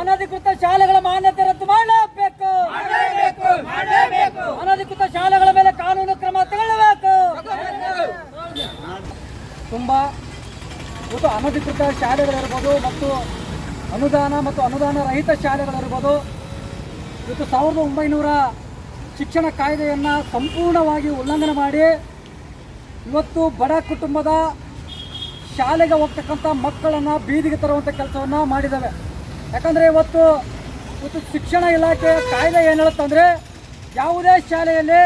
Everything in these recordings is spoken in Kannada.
ಅನಧಿಕೃತ ಶಾಲೆಗಳ ಮಾನ್ಯತೆ ರದ್ದು ಮಾಡಬೇಕು ಅನಧಿಕೃತ ಶಾಲೆಗಳ ಮೇಲೆ ಕಾನೂನು ಕ್ರಮ ತಗೊಳ್ಳಬೇಕು ತುಂಬಾ ಅನಧಿಕೃತ ಶಾಲೆಗಳಿರ್ಬೋದು ಮತ್ತು ಅನುದಾನ ಮತ್ತು ಅನುದಾನ ರಹಿತ ಶಾಲೆಗಳಿರ್ಬೋದು ಇವತ್ತು ಸಾವಿರದ ಒಂಬೈನೂರ ಶಿಕ್ಷಣ ಕಾಯ್ದೆಯನ್ನು ಸಂಪೂರ್ಣವಾಗಿ ಉಲ್ಲಂಘನೆ ಮಾಡಿ, ಇವತ್ತು ಬಡ ಕುಟುಂಬದ ಶಾಲೆಗೆ ಹೋಗ್ತಕ್ಕಂಥ ಮಕ್ಕಳನ್ನು ಬೀದಿಗೆ ತರುವಂಥ ಕೆಲಸವನ್ನು ಮಾಡಿದ್ದಾವೆ ಯಾಕಂದರೆ ಇವತ್ತು ಇವತ್ತು ಶಿಕ್ಷಣ ಇಲಾಖೆ ಕಾಯ್ದೆ ಏನು ಹೇಳುತ್ತಂದರೆ ಯಾವುದೇ ಶಾಲೆಯಲ್ಲಿ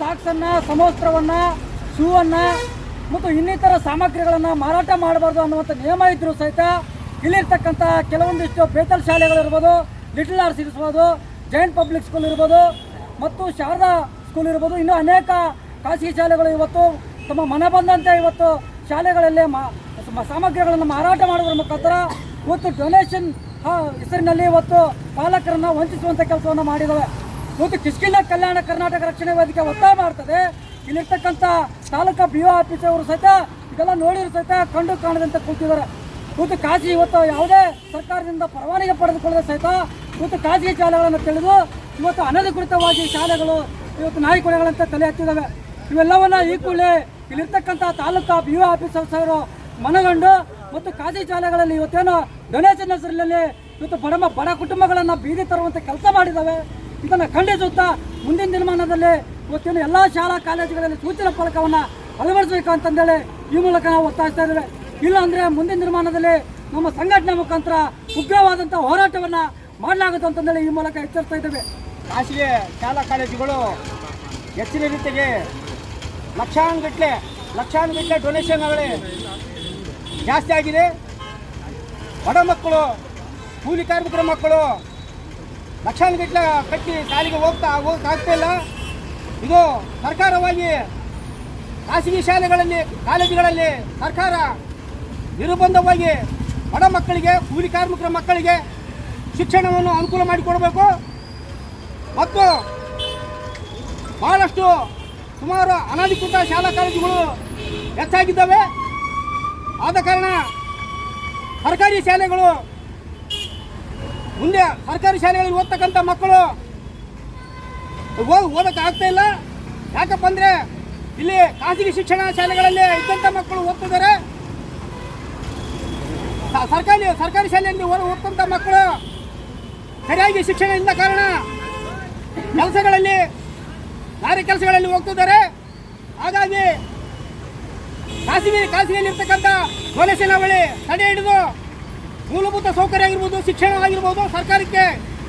ಸಾಕ್ಸನ್ನು, ಸಮವಸ್ತ್ರವನ್ನು, ಶೂವನ್ನು ಮತ್ತು ಇನ್ನಿತರ ಸಾಮಗ್ರಿಗಳನ್ನು ಮಾರಾಟ ಮಾಡಬಾರ್ದು ಅನ್ನುವಂಥ ನಿಯಮ ಇದ್ದರೂ ಸಹಿತ ಇಲ್ಲಿರ್ತಕ್ಕಂಥ ಕೆಲವೊಂದಿಷ್ಟು ಬೇತಲ್ ಶಾಲೆಗಳಿರ್ಬೋದು ಲಿಟಲ್ ಆರ್ಟ್ಸ್ ಇರ್ಬೋದು ಜೈಂಟ್ ಪಬ್ಲಿಕ್ ಸ್ಕೂಲ್ ಇರ್ಬೋದು, ಮತ್ತು ಶಾರದಾ ಸ್ಕೂಲ್ ಇರ್ಬೋದು. ಇನ್ನೂ ಅನೇಕ ಖಾಸಗಿ ಶಾಲೆಗಳು ಇವತ್ತು ತಮ್ಮ ಮನ ಬಂದಂತೆ ಇವತ್ತು ಶಾಲೆಗಳಲ್ಲಿ ಸಾಮಗ್ರಿಗಳನ್ನು ಮಾರಾಟ ಮಾಡುವುದರ ಮುಖಾಂತರ ಇವತ್ತು ಡೊನೇಷನ್ ಹೆಸರಿನಲ್ಲಿ ಇವತ್ತು ಪಾಲಕರನ್ನು ವಂಚಿಸುವಂಥ ಕೆಲಸವನ್ನು ಮಾಡಿದ್ದಾವೆ ಇವತ್ತು ಕಿಷ್ಕಿಂದ ಕಲ್ಯಾಣ ಕರ್ನಾಟಕ ರಕ್ಷಣೆ ವೇದಿಕೆ ಒತ್ತಾಯ ಮಾಡ್ತದೆ. ಇಲ್ಲಿರ್ತಕ್ಕಂಥ ತಾಲೂಕಾ ಬಿ ಒ ಆಫೀಸರ್ ಸಹಿತ ಇದೆಲ್ಲ ನೋಡಿರೋ ಸಹಿತ ಕಂಡು ಕಾಣದಂತೆ ಕೂತಿದ್ದಾರೆ. ಇವತ್ತು ಖಾಸಗಿ ಇವತ್ತು ಯಾವುದೇ ಸರ್ಕಾರದಿಂದ ಪರವಾನಗಿ ಪಡೆದುಕೊಳ್ಳದೆ ಸಹಿತ ಇವತ್ತು ಖಾಸಗಿ ಶಾಲೆಗಳನ್ನು ತಿಳಿದು ಇವತ್ತು ಅನಧಿಕೃತವಾಗಿ ಶಾಲೆಗಳು, ಇವತ್ತು ನಾಯಿ ನಾಯಿಕೊಳೆಗಳಂತೆ ತಲೆ ಹತ್ತಿದ್ದಾವೆ ಇವೆಲ್ಲವನ್ನ ಈ ಕೂಡಲೇ ಇಲ್ಲಿರ್ತಕ್ಕಂಥ ತಾಲೂಕಾ ಬಿ ಯು ಆಫೀಸರ್ಸ್ ಅವರು ಮನಗಂಡು ಮತ್ತು ಖಾಸಗಿ ಶಾಲೆಗಳಲ್ಲಿ ಇವತ್ತೇನು ಡೊನೇಷನ್ ಹೆಸರಿನಲ್ಲಿ ಇವತ್ತು ಬಡ ಬಡ ಕುಟುಂಬಗಳನ್ನು ಬೀದಿ ತರುವಂಥ ಕೆಲಸ ಮಾಡಿದ್ದಾವೆ ಇದನ್ನು ಖಂಡಿಸುತ್ತಾ ಮುಂದಿನ ದಿನಮಾನದಲ್ಲಿ ಇವತ್ತೇನು ಎಲ್ಲ ಶಾಲಾ, ಕಾಲೇಜುಗಳಲ್ಲಿ ಸೂಚನಾ ಫಲಕವನ್ನು ಅಳವಡಿಸಬೇಕು ಅಂತಂದೇಳಿ ಈ ಮೂಲಕ ನಾವು ಒತ್ತಾಯಿಸ್ತಾ ಇದ್ದೇವೆ. ಇಲ್ಲ ಅಂದರೆ ಮುಂದಿನ ನಿರ್ಮಾಣದಲ್ಲಿ ನಮ್ಮ ಸಂಘಟನೆ ಮುಖಾಂತರ ಉಗ್ರವಾದಂಥ ಹೋರಾಟವನ್ನು ಮಾಡಲಾಗುತ್ತೆ ಅಂತಂದೇಳಿ ಈ ಮೂಲಕ ಎಚ್ಚರಿಸ್ತಾ ಇದ್ದೇವೆ. ಖಾಸಗಿ ಶಾಲಾ ಕಾಲೇಜುಗಳು ಹೆಚ್ಚಿನ ರೀತಿಗೆ ಲಕ್ಷಾನುಗಟ್ಟಲೆ ಲಕ್ಷಾನುಗಟ್ಟಲೆ ಡೊನೇಷನ್ಗಳು ಜಾಸ್ತಿ ಆಗಿದೆ. ಬಡ ಮಕ್ಕಳು, ಕೂಲಿ ಕಾರ್ಮಿಕರ ಮಕ್ಕಳು ಲಕ್ಷಾನುಗಟ್ಟಲೆ ಕಟ್ಟಿ ಶಾಲೆಗೆ ಹೋಗ್ತಾ ಹೋಗ್ತಾ ಇಲ್ಲ. ಇದು ಸರ್ಕಾರವಾಗಿ ಖಾಸಗಿ ಶಾಲೆಗಳಲ್ಲಿ, ಕಾಲೇಜುಗಳಲ್ಲಿ ಸರ್ಕಾರ ನಿರ್ಬಂಧವಾಗಿ ಬಡ ಮಕ್ಕಳಿಗೆ, ಕೂಲಿ ಕಾರ್ಮಿಕರ ಮಕ್ಕಳಿಗೆ ಶಿಕ್ಷಣವನ್ನು ಅನುಕೂಲ ಮಾಡಿಕೊಡಬೇಕು. ಮತ್ತು ಬಹಳಷ್ಟು ಸುಮಾರು ಅನಧಿಕೃತ ಶಾಲಾ ಕಾಲೇಜುಗಳು ಹೆಚ್ಚಾಗಿದ್ದಾವೆ. ಆದ ಕಾರಣ ಸರ್ಕಾರಿ ಶಾಲೆಗಳು ಮುಂದೆ ಸರ್ಕಾರಿ ಶಾಲೆಗಳಲ್ಲಿ ಓದ್ತಕ್ಕಂಥ ಮಕ್ಕಳು ಓದಕ್ಕೆ ಆಗ್ತಾ ಇಲ್ಲ. ಯಾಕಪ್ಪ ಅಂದರೆ ಇಲ್ಲಿ ಖಾಸಗಿ ಶಿಕ್ಷಣ ಶಾಲೆಗಳಲ್ಲಿ ಇದ್ದಂಥ ಮಕ್ಕಳು ಓದ್ತಿದ್ದಾರೆ. ಸರ್ಕಾರಿ ಸರ್ಕಾರಿ ಶಾಲೆಯಲ್ಲಿ ಓದ್- ಓದ್ತಂಥ ಮಕ್ಕಳು ಸರಿಯಾಗಿ ಶಿಕ್ಷಣ ಇಲ್ಲದ ಕಾರಣ ಕೆಲಸಗಳಲ್ಲಿ ಕಾರ್ಯ ಕೆಲಸಗಳಲ್ಲಿ ಹೋಗ್ತಿದ್ದಾರೆ ಹಾಗಾಗಿ ಖಾಸಗಿ ಖಾಸಗಿಯಲ್ಲಿರ್ತಕ್ಕಂಥ ಇರ್ತಕ್ಕಂಥ ಬಳಿ ತಡೆ ಹಿಡಿದು ಮೂಲಭೂತ ಸೌಕರ್ಯ ಆಗಿರ್ಬೋದು, ಶಿಕ್ಷಣ ಆಗಿರ್ಬೋದು, ಸರ್ಕಾರಕ್ಕೆ,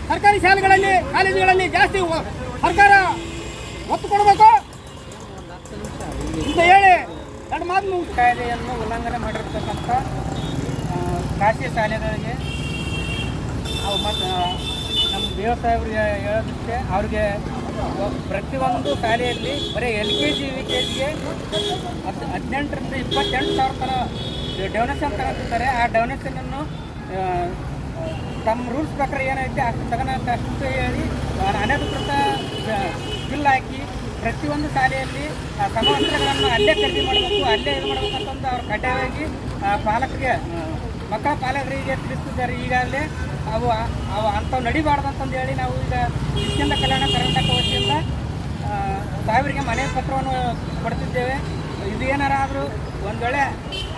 ಸರ್ಕಾರಿ ಶಾಲೆಗಳಲ್ಲಿ, ಕಾಲೇಜುಗಳಲ್ಲಿ ಜಾಸ್ತಿ ಸರ್ಕಾರ ಒತ್ತು ಕೊಡಬೇಕು ಅಂತ ಹೇಳಿ ಎರಡು ಮಾತು. ಕಾಯ್ದೆಯನ್ನು ಉಲ್ಲಂಘನೆ ಮಾಡಿರ್ತಕ್ಕಂಥ ಖಾಸಗಿ ಶಾಲೆಗಳಿಗೆ ಅವು ಮತ್ತು ನಮ್ಮ ದೇವ ಸಾಹೇಬ್ರಿಗೆ ಹೇಳೋದಕ್ಕೆ ಅವ್ರಿಗೆ ಪ್ರತಿಯೊಂದು ಶಾಲೆಯಲ್ಲಿ ಬರೀ L K G, U K ಜಿಗೆ ಹತ್ತು, ಹದಿನೆಂಟರಿಂದ ಇಪ್ಪತ್ತೆಂಟು ಸಾವಿರ ಥರ ಡೊನೇಷನ್ ತಗೊಂಡಿರ್ತಾರೆ ಆ ಡೊನೇಷನನ್ನು ತಮ್ಮ ರೂಲ್ಸ್ ಪ್ರಕಾರ ಏನೈತೆ ಅಷ್ಟು ತಗೋಣಕ್ಕೆ ಅಷ್ಟು ಹೇಳಿ ಅನಧಿಕೃತ ಬಿಲ್ ಹಾಕಿ ಪ್ರತಿಯೊಂದು ಶಾಲೆಯಲ್ಲಿ ಸಮವಸ್ತ್ರಗಳನ್ನು ಅಲ್ಲೇ ಖರೀದಿ ಮಾಡಬೇಕು, ಅಲ್ಲೇ ಇದು ಮಾಡಬೇಕಂತಂದು ಅವ್ರು ಕಡ್ಡಾಯವಾಗಿ ಪಾಲಕರಿಗೆ ಮಕ್ಕಳ ಪಾಲಕರಿಗೆ ತಿಳಿಸ್ತಿದ್ದಾರೆ. ಈಗಾಗಲೇ ಅವು ಅವು ಅಂಥವು ನಡಿಬಾರ್ದು ಅಂತಂದು ಹೇಳಿ ನಾವು ಈಗ ಶಿಕ್ಷಣ ಕಲ್ಯಾಣ ಕರ್ನಾಟಕ ವತಿಯಿಂದ ಸಾಹೇಬರಿಗೆ ಮನೆ ಪತ್ರವನ್ನು ಕೊಡ್ತಿದ್ದೇವೆ. ಇದು ಏನಾರ ಆದರೂ ಒಂದು ವೇಳೆ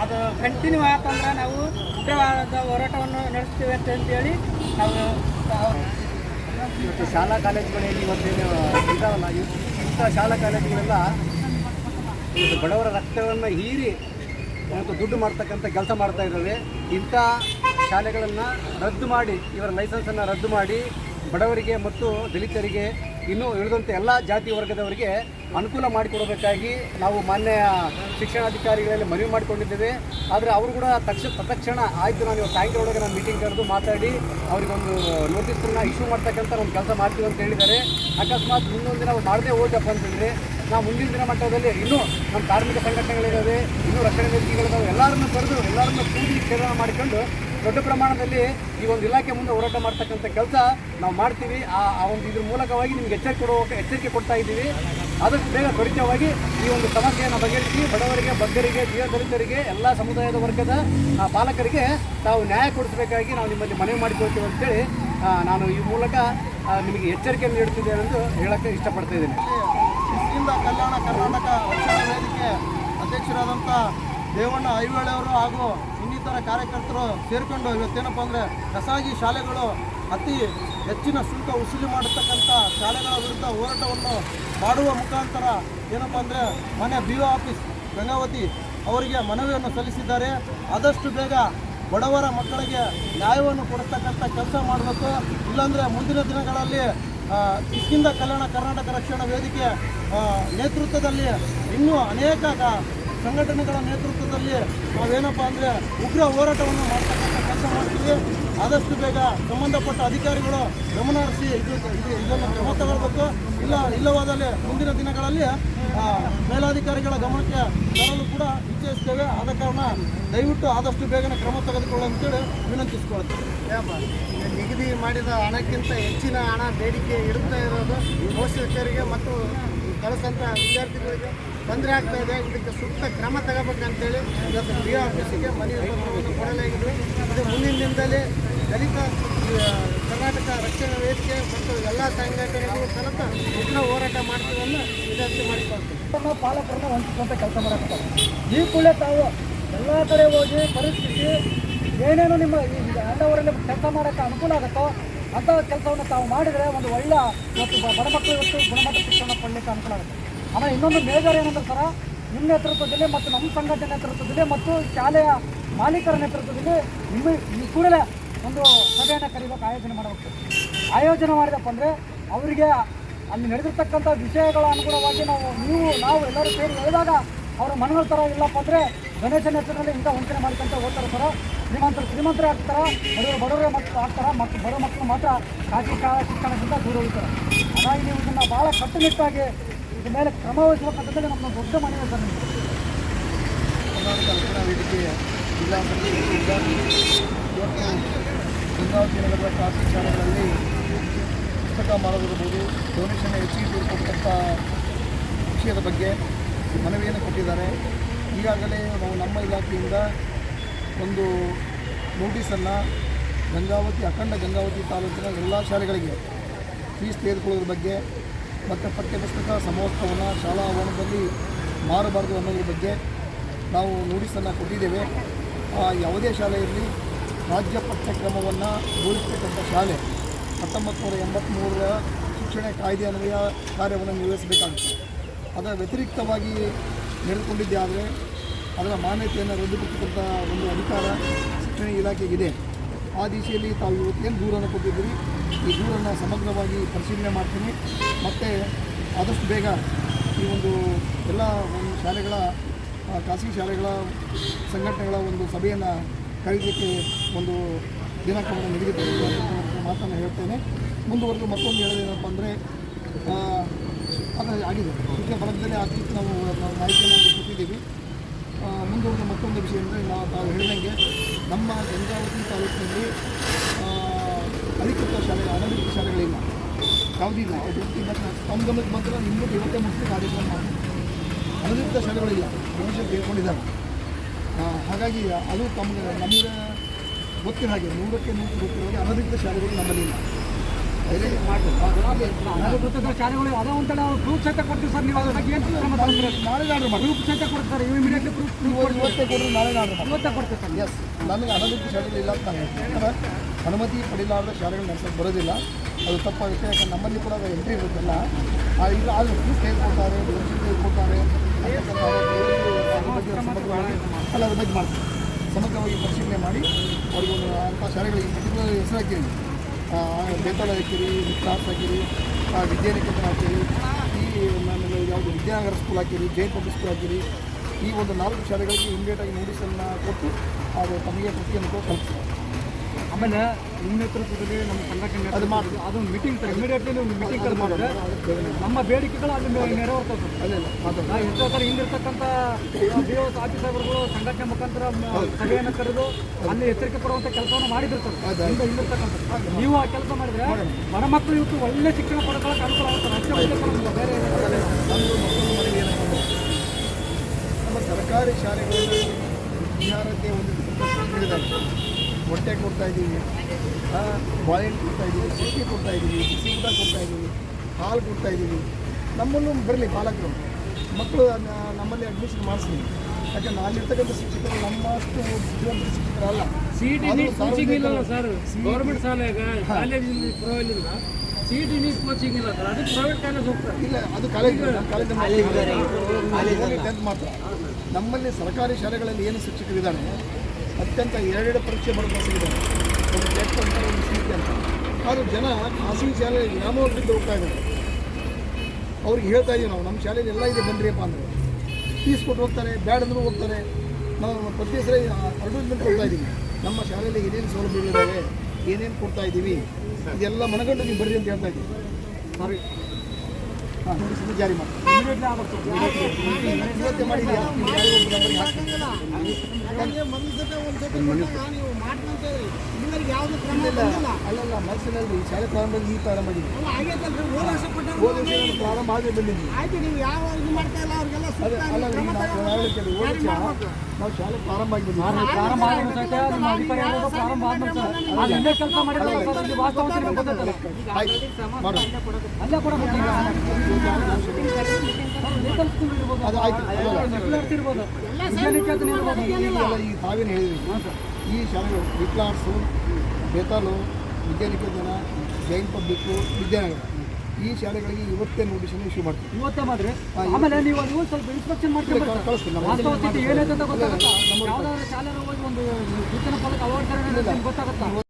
ಅದು ಕಂಟಿನ್ಯೂ ಆತಂದ್ರೆ ನಾವು ಉಗ್ರವಾದ ಹೋರಾಟವನ್ನು ನಡೆಸ್ತೇವೆ ಅಂತ ಹೇಳಿ ನಾವು ಇವತ್ತು ಶಾಲಾ ಕಾಲೇಜುಗಳಲ್ಲಿ ಇವತ್ತೇನು ಇದಾವಲ್ಲ? ಇಂಥ ಶಾಲಾ ಕಾಲೇಜುಗಳೆಲ್ಲ ಬಡವರ ರಕ್ತವನ್ನು ಹೀರಿ ಇವತ್ತು ದುಡ್ಡು ಮಾಡ್ತಕ್ಕಂಥ ಕೆಲಸ ಮಾಡ್ತಾ ಇದ್ದಾವೆ. ಇಂಥ ಶಾಲೆಗಳನ್ನು ರದ್ದು ಮಾಡಿ, ಇವರ ಲೈಸೆನ್ಸನ್ನು ರದ್ದು ಮಾಡಿ ಬಡವರಿಗೆ ಮತ್ತು ದಲಿತರಿಗೆ, ಇನ್ನೂ ಉಳಿದಂತೆ ಎಲ್ಲ ಜಾತಿ ವರ್ಗದವರಿಗೆ ಅನುಕೂಲ ಮಾಡಿಕೊಡಬೇಕಾಗಿ ನಾವು ಮಾನ್ಯ ಶಿಕ್ಷಣಾಧಿಕಾರಿಗಳಲ್ಲಿ ಮನವಿ ಮಾಡಿಕೊಂಡಿದ್ದೇವೆ. ಆದರೆ ಅವರು ಕೂಡ ತಕ್ಷಣ ತತ್ಕ್ಷಣ ಆಯಿತು. ನಾನು ಇವತ್ತು ಸಾಯಂಕಾಲ ಒಳಗೆ ನಾನು ಮೀಟಿಂಗ್ ಕರೆದು ಮಾತಾಡಿ ಅವರಿಗೊಂದು ನೋಟಿಸನ್ನ ಇಶ್ಯೂ ಮಾಡ್ತಕ್ಕಂಥ ಒಂದು ಕೆಲಸ ಮಾಡ್ತೀವಿ ಅಂತ ಹೇಳಿದ್ದಾರೆ. ಅಕಸ್ಮಾತ್ ಮುಂದೊಂದು ದಿನ ಅವ್ರು ಮಾಡದೇ ಹೋದಪ್ಪ ಅಂತಂದರೆ ನಾವು ಮುಂದಿನ ದಿನ ಮಟ್ಟದಲ್ಲಿ ಇನ್ನೂ ನಮ್ಮ ಕಾರ್ಮಿಕ ಸಂಘಟನೆಗಳಿದ್ದಾವೆ, ಇನ್ನೂ ರಕ್ಷಣೆ ವೇದಿಕೆಗಳಿದ್ದಾವೆ, ಎಲ್ಲರನ್ನೂ ಕರೆದು, ಎಲ್ಲರನ್ನೂ ಕೂಡಿ ಛೇದನ ಮಾಡಿಕೊಂಡು ದೊಡ್ಡ ಪ್ರಮಾಣದಲ್ಲಿ ಈ ಒಂದು ಇಲಾಖೆ ಮುಂದೆ ಹೋರಾಟ ಮಾಡ್ತಕ್ಕಂಥ ಕೆಲಸ ನಾವು ಮಾಡ್ತೀವಿ. ಆ ಆ ಒಂದು ಇದ್ರ ಮೂಲಕವಾಗಿ ನಿಮ್ಗೆ ಎಚ್ಚರಿಕೆ ಕೊಡುವ, ಎಚ್ಚರಿಕೆ ಕೊಡ್ತಾ ಇದ್ದೀವಿ. ಆದಷ್ಟು ಬೇಗ ತ್ವರಿತವಾಗಿ ಈ ಒಂದು ಸಮಸ್ಯೆಯನ್ನು ಬಗೆಹರಿಸಿ ಬಡವರಿಗೆ, ಬಗ್ಗರಿಗೆ ದೀನದಲಿತರಿಗೆ ಎಲ್ಲ ಸಮುದಾಯದ ವರ್ಗದ ಪಾಲಕರಿಗೆ ತಾವು ನ್ಯಾಯ ಕೊಡಿಸಬೇಕಾಗಿ ನಾವು ನಿಮ್ಮಲ್ಲಿ ಮನವಿ ಮಾಡಿಕೊಳ್ತೀವಿ ಅಂತೇಳಿ ನಾನು ಈ ಮೂಲಕ ನಿಮಗೆ ಎಚ್ಚರಿಕೆಯನ್ನು ನೀಡುತ್ತಿದ್ದೇನೆಂದು ಹೇಳಕ್ಕೆ ಇಷ್ಟಪಡ್ತಾ ಇದ್ದೇನೆ. ಇಸ್ಕಿಂದ ಕಲ್ಯಾಣ ಕರ್ನಾಟಕ ರಕ್ಷಣಾ ವೇದಿಕೆ ಅಧ್ಯಕ್ಷರಾದಂಥ ದೇವಣ್ಣ ಐವೇಳೆ ಅವರು ಹಾಗೂ ಇನ್ನಿತರ ಕಾರ್ಯಕರ್ತರು ಸೇರಿಕೊಂಡು ಇವತ್ತೇನಪ್ಪ ಅಂದರೆ ಖಾಸಗಿ ಶಾಲೆಗಳು ಅತಿ ಹೆಚ್ಚಿನ ಶುಲ್ಕ ವಸೂಲಿ ಮಾಡತಕ್ಕಂಥ ಶಾಲೆಗಳ ವಿರುದ್ಧ ಹೋರಾಟವನ್ನು ಮಾಡುವ ಮುಖಾಂತರ ಏನಪ್ಪ ಅಂದರೆ ಮನೆ ಬಿ ಒ ಆಫೀಸ್ ಗಂಗಾವತಿ ಅವರಿಗೆ ಮನವಿಯನ್ನು ಸಲ್ಲಿಸಿದ್ದಾರೆ. ಆದಷ್ಟು ಬೇಗ ಬಡವರ ಮಕ್ಕಳಿಗೆ ನ್ಯಾಯವನ್ನು ಕೊಡಿಸ್ತಕ್ಕಂಥ ಕೆಲಸ ಮಾಡಬೇಕು. ಇಲ್ಲಾಂದರೆ ಮುಂದಿನ ದಿನಗಳಲ್ಲಿ ಇಸ್ಕಿಂದ ಕಲ್ಯಾಣ ಕರ್ನಾಟಕ ರಕ್ಷಣಾ ವೇದಿಕೆ ನೇತೃತ್ವದಲ್ಲಿ ಇನ್ನೂ ಅನೇಕ ಸಂಘಟನೆಗಳ ನೇತೃತ್ವದಲ್ಲಿ ನಾವೇನಪ್ಪ ಅಂದರೆ ಉಗ್ರ ಹೋರಾಟವನ್ನು ಮಾಡ್ತಕ್ಕಂಥ ಕೆಲಸ ಮಾಡ್ತೀವಿ. ಆದಷ್ಟು ಬೇಗ ಸಂಬಂಧಪಟ್ಟ ಅಧಿಕಾರಿಗಳು ಗಮನ ಹರಿಸಿ ಇದು- ಇದನ್ನು ಕ್ರಮ ತಗೊಳ್ಬೇಕು. ಇಲ್ಲ, ಇಲ್ಲವಾದಲ್ಲಿ ಮುಂದಿನ ದಿನಗಳಲ್ಲಿ ಮೇಲಾಧಿಕಾರಿಗಳ ಗಮನಕ್ಕೆ ತರಲು ಕೂಡ ಇಚ್ಛಿಸ್ತೇವೆ. ಆದ ಕಾರಣ ದಯವಿಟ್ಟು ಆದಷ್ಟು ಬೇಗನೆ ಕ್ರಮ ತೆಗೆದುಕೊಳ್ಳಿ ಅಂತೇಳಿ ವಿನಂತಿಸ್ಕೊಳ್ತೇವೆ ನಿಗದಿ ಮಾಡಿದ ಹಣಕ್ಕಿಂತ ಹೆಚ್ಚಿನ ಹಣ ಬೇಡಿಕೆ ಇಡುತ್ತಾ ಇರೋದು ಪೋಷಕರಿಗೆ ಮತ್ತು ಕಳಿಸಂತಹ ವಿದ್ಯಾರ್ಥಿಗಳಿಗೆ ತೊಂದರೆ ಆಗ್ತಾ ಇದೆ. ಇದಕ್ಕೆ ಸೂಕ್ತ ಕ್ರಮ ತಗೋಬೇಕಂತೇಳಿ ಇವತ್ತು ಬಿ ಆಫೀಸಿಗೆ ಮನವಿ ಪತ್ರವನ್ನು ಕೊಡಲಾಗಿದೆ. ಇದು ಮುಂದಿನ ದಿನದಲ್ಲಿ ದಲಿತ ಕರ್ನಾಟಕ ರಕ್ಷಣಾ ವೇದಿಕೆ ಮತ್ತು ಎಲ್ಲ ಸಂಘಟನೆಗಳು ಸಮೇತ ಉಗ್ರ ಹೋರಾಟ ಮಾಡ್ತೀವನ್ನ ವಿದ್ಯಾರ್ಥಿ ಮಾಡಿಕೊಳ್ತೀವಿ ಪಾಲಕರನ್ನ ವಂಚಿಸುವಂಥ ಕೆಲಸ ಮಾಡಕತ್ತಾರೆ ಈ ಕೂಡಲೇ ತಾವು ಎಲ್ಲ ಕಡೆ ಹೋಗಿ ಪರಿಸ್ಥಿತಿ ಏನೇನು ನಿಮ್ಮ ಈ ಹಣ್ಣವರಲ್ಲಿ ಕೆಲಸ ಮಾಡೋಕ್ಕೆ ಅನುಕೂಲ ಆಗುತ್ತೋ ಅಂಥ ಕೆಲಸವನ್ನು ತಾವು ಮಾಡಿದರೆ ಒಂದು ಒಳ್ಳೆಯ ಮತ್ತು ಬಡ ಮಕ್ಕಳು ಇವತ್ತು ಗುಣಮಟ್ಟ ಶಿಕ್ಷಣ ಪಡಲಿಕ್ಕೆ ಅನುಕೂಲ ಆಗುತ್ತೆ. ಆಮೇಲೆ ಇನ್ನೊಂದು ಮೇಜರ್ ಏನಂದ್ರೆ ಸರ, ನಿಮ್ಮ ನೇತೃತ್ವದಲ್ಲಿ ಮತ್ತು ನಮ್ಮ ಸಂಘಟನೆ ನೇತೃತ್ವದಲ್ಲಿ ಮತ್ತು ಶಾಲೆಯ ಮಾಲೀಕರ ನೇತೃತ್ವದಲ್ಲಿ ನಿಮ್ಮ ಈ ಕೂಡಲೇ ಒಂದು ಸಭೆಯನ್ನು ಕರಿಬೇಕು ಆಯೋಜನೆ ಮಾಡಬೇಕು. ಆಯೋಜನೆ ಮಾಡಿದಪ್ಪ ಅಂದರೆ ಅವರಿಗೆ ಅಲ್ಲಿ ನಡೆದಿರ್ತಕ್ಕಂಥ ವಿಷಯಗಳ ಅನುಗುಣವಾಗಿ ನಾವು, ನೀವು, ನಾವು ಎಲ್ಲರೂ ಸೇರಿ ಹೇಳಿದಾಗ ಅವರ ಮನಗಳ ಥರ ಇಲ್ಲಪ್ಪ ಅಂದರೆ ಗಣೇಶನ ಹೆಸರಿನಲ್ಲಿ ಇಂಥ ವಂಚನೆ ಮಾಡ್ಕೊಂತ ಹೋಗ್ತಾರೆ ಸರ. ಶ್ರೀಮಂತರು, ಶ್ರೀಮಂತರೇ ಆಗ್ತಾರೆ, ಬಡವರು, ಬಡವರೇ ಮಕ್ಕಳು ಆಗ್ತಾರೆ ಮತ್ತು ಬಡ ಮಕ್ಕಳು ಮಾತ್ರ ಖಾಸಗಿ ಶಿಕ್ಷಣದಿಂದ ದೂರ ಹೋಗ್ತಾರೆ ಹಾಗಾಗಿ ನೀವು ಇದನ್ನು ಭಾಳ ಕಟ್ಟುನಿಟ್ಟಾಗಿ ಇದ್ರ ಮೇಲೆ ಕ್ರಮ ವಹಿಸಬೇಕಂತಂದರೆ ನಮ್ಮ ದೊಡ್ಡ ಮನವಿ ಸರ್ ಇವತ್ತು ಖಾಸಗಿ ಶಾಲೆಗಳಲ್ಲಿ ಪುಸ್ತಕ ಮಾಡೋದಿರ್ಬೋದು ಡೊನೇಷನ್ ಹೆಚ್ಚಿಗೆ ಕೊಡ್ತಕ್ಕಂಥ ವಿಷಯದ ಬಗ್ಗೆ ಮನವಿಯನ್ನು ಕೊಟ್ಟಿದ್ದಾರೆ. ಈಗಾಗಲೇ ನಾವು ನಮ್ಮ ಇಲಾಖೆಯಿಂದ ಒಂದು ನೋಟಿಸನ್ನು ಗಂಗಾವತಿ, ಅಖಂಡ ಗಂಗಾವತಿ ತಾಲೂಕಿನ ಎಲ್ಲ ಶಾಲೆಗಳಿಗೆ ಫೀಸ್ ತೆಗೆದುಕೊಳ್ಳೋದ್ರ ಬಗ್ಗೆ, ಮತ್ತು ಪಠ್ಯಪುಸ್ತಕ ಸಮವಸ್ತ್ರವನ್ನು ಶಾಲಾ ಆವರಣದಲ್ಲಿ ಮಾರಬಾರದು ಅನ್ನೋದ್ರ ಬಗ್ಗೆ ನಾವು ನೋಟಿಸನ್ನು ಕೊಟ್ಟಿದ್ದೇವೆ. ಯಾವುದೇ ಶಾಲೆ ಇರಲಿ ರಾಜ್ಯ ಪಠ್ಯಕ್ರಮವನ್ನು ಬೋಧಿಸ್ತಕ್ಕಂಥ ಶಾಲೆ ಹತ್ತೊಂಬತ್ತು ನೂರ ಎಂಬತ್ತ್ಮೂರರ ಶಿಕ್ಷಣ ಕಾಯ್ದೆ ಅನ್ವಯ ಕಾರ್ಯವನ್ನು ನಿರ್ವಹಿಸಬೇಕಾಗುತ್ತೆ. ಅದರ ವ್ಯತಿರಿಕ್ತವಾಗಿ ನಡೆದುಕೊಂಡಿದ್ದೇ ಆದರೆ ಅದರ ಮಾನ್ಯತೆಯನ್ನು ರದ್ದುಪಡಿಸತಕ್ಕಂಥ ಒಂದು ಅಧಿಕಾರ ಶಿಕ್ಷಣ ಇಲಾಖೆಗಿದೆ. ಆ ದಿಶೆಯಲ್ಲಿ ತಾವು ಇವತ್ತೇನು ದೂರನ್ನು ಕೊಟ್ಟಿದ್ದೀರಿ? ಈ ದೂರನ್ನು ಸಮಗ್ರವಾಗಿ ಪರಿಶೀಲನೆ ಮಾಡ್ತೀನಿ. ಮತ್ತು ಆದಷ್ಟು ಬೇಗ ಈ ಒಂದು ಎಲ್ಲ ಒಂದು ಶಾಲೆಗಳ ಖಾಸಗಿ ಶಾಲೆಗಳ ಸಂಘಟನೆಗಳ ಒಂದು ಸಭೆಯನ್ನು ಕರೀಲಿಕ್ಕೆ ಒಂದು ದಿನಾಂಕವನ್ನು ನಿಗದಿಪಡಿಸಿದೆ ಮಾತನ್ನು ಹೇಳ್ತೇನೆ. ಮುಂದುವರೆದು ಮತ್ತೊಂದು ಹೇಳೋದೇನಪ್ಪ ಅಂದರೆ ಅದು ಆಗಿದೆ. ಫಲಕದಲ್ಲಿ ಆ ನಾವು ನಾವು ಮಾಹಿತಿಯನ್ನು ಕೊಟ್ಟಿದ್ದೀವಿ. ಮುಂದುವರೆದ ಮತ್ತೊಂದು ವಿಷಯ ಅಂದರೆ ನಾವು ತಾವು ಹೇಳಿದಂಗೆ ನಮ್ಮ ಗಂಗಾವತಿ ತಾಲೂಕಿನಲ್ಲಿ ಅಧಿಕೃತ ಶಾಲೆ ಅನಧಿಕೃತ ಶಾಲೆಗಳಿಲ್ಲ ಯಾವುದಿಲ್ಲ ಇವತ್ತು ತಮ್ಮ ಗಮನಕ್ಕೆ ಮಾತ್ರ ಇನ್ನೂ ಇವತ್ತೇ ಮುಖ್ಯ ಕಾರ್ಯಕ್ರಮ. ಅನಧಿಕೃತ ಶಾಲೆಗಳಿಲ್ಲ ಭವಿಷ್ಯ ತಿಳ್ಕೊಂಡಿದ್ದಾರೆ ಆ, ಹಾಗಾಗಿ ಅದು ತಮಗೆ ನಮಗೆ ಗೊತ್ತಿನ ಹಾಗೆ ನೂರಕ್ಕೆ ನೂರು ಗೊತ್ತಿರೋ ಹಾಗೆ ಅನಧಿಕೃತ ಶಾಲೆಗಳು ನಮ್ಮಲ್ಲಿ ಇಲ್ಲ. ಶಾಲೆಗಳು ಅದೇ ನಾವು ಪ್ರೂಫ್ ಸಹಿತ ಕೊಡ್ತೀವಿ ಸರ್ ನೀವು ಅದ್ರ ಬಗ್ಗೆ ಏನು ನಾಳೆ ಆರ್ಡರ್ ಮಾಡಿ. ಪ್ರೂಫ್ ಸಹಿತ ಕೊಡ್ತಾರೆ ಇಮಿಡಿಯೇಟ್ಲಿ ಪ್ರೂಫ್ ಇವತ್ತು ಕೊಟ್ಟರು ನಾಳೆ ಆರ್ಡರ್ ಮಾಡಿ. ಇವತ್ತೇ ಕೊಡ್ತೀವಿ ಸರ್. ಎಸ್ ನನಗೆ ಅನಧಿಕೃತ ಶಾಲೆಗಳು ಇಲ್ಲ ಅಂತ ನಾನು ಹೇಳ್ತೀನಿ. ಅನುಮತಿ ಪಡೆಯಲಾರದ ಶಾಲೆಗಳು ನಡೆಸೋಕೆ ಬರೋದಿಲ್ಲ. ಅದು ತಪ್ಪಾಗುತ್ತೆ ಯಾಕಂದ್ರೆ ನಮ್ಮಲ್ಲಿ ಕೂಡ ಎಂಟ್ರಿ ಇರುತ್ತಲ್ಲ. ಆ ಇಲ್ಲ ಆದ್ರೆ ಫೀಸ್ ತೆಗೆದುಕೊಳ್ತಾರೆ ಡೊನೇಷನ್ ತೆಗೆದುಕೊಳ್ತಾರೆ ಅಲ್ಲ ಅದ್ರ ಬಗ್ಗೆ ಮಾಡ್ತೀವಿ ಸಮಗ್ರವಾಗಿ ಪರಿಶೀಲನೆ ಮಾಡಿ, ಅವ್ರಿಗೊಂದು ಅಂಥ ಶಾಲೆಗಳಿಗೆ ಪರ್ಟಿಕ್ಯುಲರ್ ಹೆಸರು ಹಾಕಿರಿ. ಬೇತಾಳ ಹಾಕಿರಿ ಕ್ಲಾಸ್ ಹಾಕಿರಿ ವಿದ್ಯಾನಿಕೇತನ ಹಾಕಿರಿ, ಈ ಆಮೇಲೆ ಯಾವುದು ವಿದ್ಯಾನಗರ ಸ್ಕೂಲ್ ಹಾಕಿರಿ, ಜೈನ್ ಪಬ್ಲಿಕ್ ಸ್ಕೂಲ್ ಹಾಕಿರಿ, ಈ ಒಂದು ನಾಲ್ಕು ಶಾಲೆಗಳಿಗೆ ಇಮಿಡಿಯೇಟಾಗಿ ನೋಟಿಸನ್ನು ಕೊಟ್ಟು, ಅದು ತಮಗೆ ಪ್ರತಿಯನ್ನು ಕಲ್ಪಿಸ್ತಾರೆ ಆಮೇಲೆ ನಿಮ್ಮ ನೇತೃತ್ವದಲ್ಲಿ ನಮ್ಮ ಸಂಘಟನೆ ಅದು ಮಾಡಿ. ಅದು ಮೀಟಿಂಗ್ ಸರ್ ಇಮಿಡಿಯೇಟ್ಲಿ ಒಂದು ಮೀಟಿಂಗ್ ಕರೆ ಮಾಡಿದ್ರೆ ನಮ್ಮ ಬೇಡಿಕೆಗಳು ಅಲ್ಲಿ ನೆರವೇರ್ತದೆ ಸರ್ ಅಲ್ಲ ಮಾತಾಡಿ. ನಾ ಎಷ್ಟೋ ಸರ್ ಹಿಂದಿರ್ತಕ್ಕಂಥ ಬಿ ಓ ಆಫೀಸರ್ಗಳು ಸಂಘಟನೆ ಮುಖಾಂತರ ಸಭೆಯನ್ನು ಕರೆದು ಅಲ್ಲಿ ಎಚ್ಚರಿಕೆ ಕೊಡುವಂಥ ಕೆಲಸವನ್ನು ಮಾಡಿದಿರ್ತಾರೆ ಇಲ್ಲಿರ್ತಕ್ಕಂಥ ನೀವು ಆ ಕೆಲಸ ಮಾಡಿದ್ರೆ ಬಡ ಮಕ್ಕಳು ಇವತ್ತು ಒಳ್ಳೆ ಶಿಕ್ಷಣ ಪಡ್ಕೊಳ್ಳೋಕೆ ಅನುಕೂಲ ಆಗುತ್ತೆ. ಅಷ್ಟೇ ಬೇರೆ ನಮ್ಮ ಸರ್ಕಾರಿ ಶಾಲೆಗಳಲ್ಲಿ ವಿಚಾರಕ್ಕೆ ಒಂದು ನೀಡಿದ್ದಾರೆ ಹೊಟ್ಟೆ ಕೊಡ್ತಾ ಇದ್ದೀವಿ. ಆ, ಬಾಳೆಹಣ್ಣು ಕೊಡ್ತಾ ಇದ್ದೀವಿ ಕೊಡ್ತಾಯಿದ್ದೀವಿ ಕೊಡ್ತಾ ಇದ್ದೀವಿ ಬಿಸಿ ಊಟ ಕೊಡ್ತಾ ಇದ್ದೀವಿ ಹಾಲು ಕೊಡ್ತಾ ಇದ್ದೀವಿ. ನಮ್ಮಲ್ಲೂ ಬರಲಿ ಪಾಲಕರು. ಮಕ್ಕಳು ನಮ್ಮಲ್ಲಿ ಅಡ್ಮಿಷನ್ ಮಾಡಿಸ್ಲಿ. ಯಾಕಂದ್ರೆ ಅಲ್ಲಿರ್ತಕ್ಕಂಥ ಶಿಕ್ಷಕರು ನಮ್ಮಷ್ಟು ಬುದ್ಧಿವಂತ ಶಿಕ್ಷಕರಲ್ಲ. ಸಿ ಟಿ ಅದು ನೀಟ್ ಕೋಚಿಂಗ್ ಇಲ್ಲ ಸರ್ ಗೌರ್ಮೆಂಟ್ ಶಾಲೆಗ ಕಾಲೇಜಲ್ಲಿ ಪರವಾಗಿಲ್ಲ. ಇಲ್ಲ ಸಿ ಟಿ ನೀಟ್ ಕೋಚಿಂಗ್ ಇಲ್ಲ ಸರ್ ಅದು ಪ್ರೈವೇಟ್ ಕಾಲೇಜ್ ಹೋಗ್ತಾರೆ. ಇಲ್ಲ ಅದು ಕಾಲೇಜ್ ಕಾಲೇಜ್ ಟೆಂತ್ ಮಾತ್ರ. ನಮ್ಮಲ್ಲಿ ಸರ್ಕಾರಿ ಶಾಲೆಗಳಲ್ಲಿ ಏನು ಶಿಕ್ಷಕರಿದ್ದಾರೆ? ಅತ್ಯಂತ ಎರಡೆರಡು ಪರೀಕ್ಷೆ ಬರೆದು ಒಂದು ಟೆಸ್ಟ್ ಅಂತ ಒಂದು ಸೀಟ್ ಅಂತ. ಆದರೂ ಜನ ಖಾಸಗಿ ಶಾಲೆ ವ್ಯಾಮೋಹದಿಂದ ಹೋಗ್ತಾ ಇದ್ದಾರೆ. ಅವ್ರಿಗೆ ಹೇಳ್ತಾ ಇದೀವಿ ನಾವು ನಮ್ಮ ಶಾಲೆಯಲ್ಲಿ ಎಲ್ಲ ಇದೆ ಬಂದ್ರಿಯಪ್ಪ ಅಂದರೆ. ಫೀಸ್ ಕೊಟ್ಟು ಹೋಗ್ತಾರೆ ಬ್ಯಾಡ್ ಅಂದರೂ ಹೋಗ್ತಾರೆ. ನಾವು ಪ್ರತಿ ಸರಿ ಅಡ್ವರ್ಟೈಸ್ಮೆಂಟ್ ಕೊಡ್ತಾ ಇದ್ದೀವಿ ನಮ್ಮ ಶಾಲೆಯಲ್ಲಿ ಏನೇನು ಸೌಲಭ್ಯಗಳಿದ್ದಾವೆ ಏನೇನು ಕೊಡ್ತಾ ಇದ್ದೀವಿ ಇದೆಲ್ಲ ಮನಗಂಡು ನೀವು ಬರ್ರಿ ಅಂತ ಹೇಳ್ತಾ ಇದ್ದೀವಿ ಸಾರಿ ಜಾರಿ ಮಾಡಿ ಅಲ್ಲಲ್ಲ ಮನಸ್ಸಿನಲ್ಲಿ ಶಾಲೆ ಪ್ರಾರಂಭದಲ್ಲಿ ಈ ಪ್ರಾರಂಭ ಮಾಡಿದ್ವಿ ಅಲ್ಲ, ಹೋದ ವರ್ಷ ನಾನು ಪ್ರಾರಂಭ ಆಗದೆ ಬಂದಿದ್ವಿ. ಅದೇ ಅಲ್ಲ ಈಗ ನಾವು ಯಾವಾಗಲೂ ಕೇಳಿ ಹೋದ ಜಾರಿ ವರ್ಷ ಮಾಡ್ಬೇಕು. ನಾವು ಶಾಲೆ ಪ್ರಾರಂಭ ಆಗಿ ಬಂದಿದ್ವಿ ಅದು ಆಯ್ತು ಅಲ್ಲೇ ತಾವೇನು ಹೇಳಿದ್ರಿ? ಈ ಶಾಲೆಗಳು ವಿಕ್ಲಾರ್ಸು ಬೇತಾಲು ವಿದ್ಯಾನಿಕೇತನ ಜೈನ್ ಪಬ್ಲಿಕ್ಕು ವಿದ್ಯಾನಗರ. ಈ ಶಾಲೆಗಳಿಗೆ ಇವತ್ತೇ ನೋಟಿಸನ್ನು ಇಶ್ಯೂ ಮಾಡ್ತೀವಿ. ಇವತ್ತೇ ಮಾಡ್ರೆ ಆಮೇಲೆ ನೀವು ಅದು ಸ್ವಲ್ಪ ಇನ್ಸ್ಪೆಕ್ಷನ್ ಮಾಡ್ಕೊಂಡು ಕಳಿಸ್ತೀನಿ ನಮ್ಮ ಅಂತ ಗೊತ್ತಾಗುತ್ತಾ? ಶಾಲೆ ಒಂದು ಸೂಚನಾ ಫಲಕ ಅವಾರ್ಡ್ ಗೊತ್ತಾಗುತ್ತಾ?